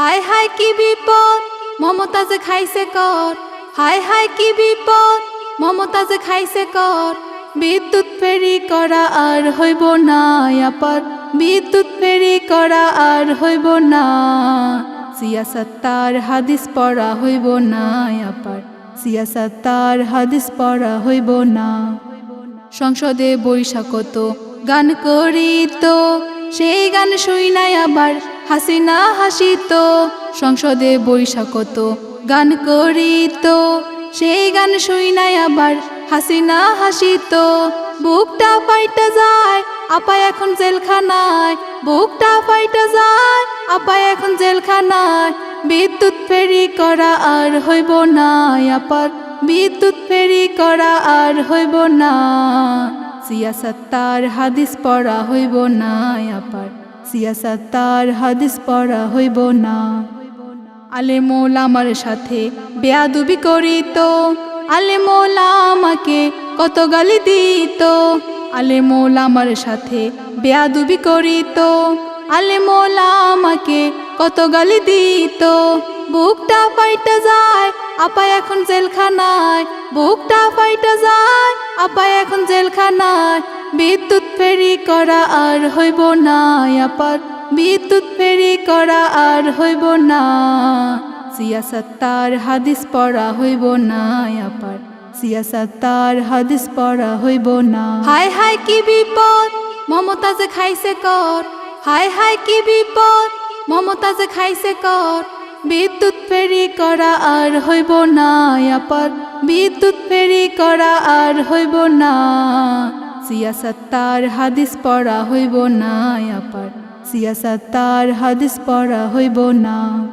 হায় হায় কি বিপদ, মমতাজে খাইছে কর। হায় হায় কি বিপদ, মমতাজে খাইছে কর। বিদ্যুৎ ফেরি করা আর হইব না, আপার। বিদ্যুৎ ফেরি করা আর হইব না সিয়াসত্তার হাদিস পড়া হইব না, আপার। সিয়াসত্তার হাদিস পড়া হইব না। সংসদে বৈশাখত গান করিত, সেই গান শুই নাই আবার। হাসিনা হাসিত, সংসদে বৈশাখত, গান করিত। সেই গান শুই নাই আবার, হাসিনা হাসিত। বুকটা পাইটা যায়, আপা এখন জেলখানায়। বুকটা পাইটা যায়, আপা এখন জেলখানায়। বিদ্যুৎ ফেরি করা আর হইব না, আপার। বিদ্যুৎ ফেরি করা আর হইব না সিয়াসত্তার হাদিস পড়া হইব না, আপার। সিয়াসত্তার হাদিস পড়া হইব না। আলে মোল আমার সাথে বেয়াদুবি করিত। আলে মোলা আমাকে কত গালি দিত। আলে মোল আমার সাথে বেয়াদুবি করিত। আলে মোলা আমাকে কত গালি দিত। বুকটা ফাইটা যায়, আপা এখন জেলখানায়। বুকটা ফাইটা যায়, আপা এখন জেলখানায়। বিদ্যুৎ ফেরি করা আর হইব না আপার বিদ্যুৎ ফেরি করা আর হইব না সিয়াসত্তার হাদিস পড়া হইব না আপার সিয়াসত্তার হাদিস পড়া হইব না। হায় হায় কি বিপদ, মমতাজে খাইছে কর। হায় হায় কি বিপদ, মমতাজে খাইছে কর। বিদ্যুৎ ফেরি করা আর হইব না আপার বিদ্যুৎ ফেরি করা আর হইব না। সিয়াসত্তার হাদিস পড়া হইব না, আপার। সিয়াসত্তার হাদিস পড়া হইব না।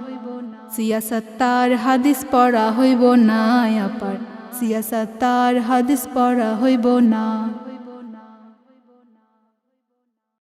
সিয়াসত্তার হাদিস পড়া হইব না, আপার। সিয়াসত্তার হাদিস পড়া হইব না।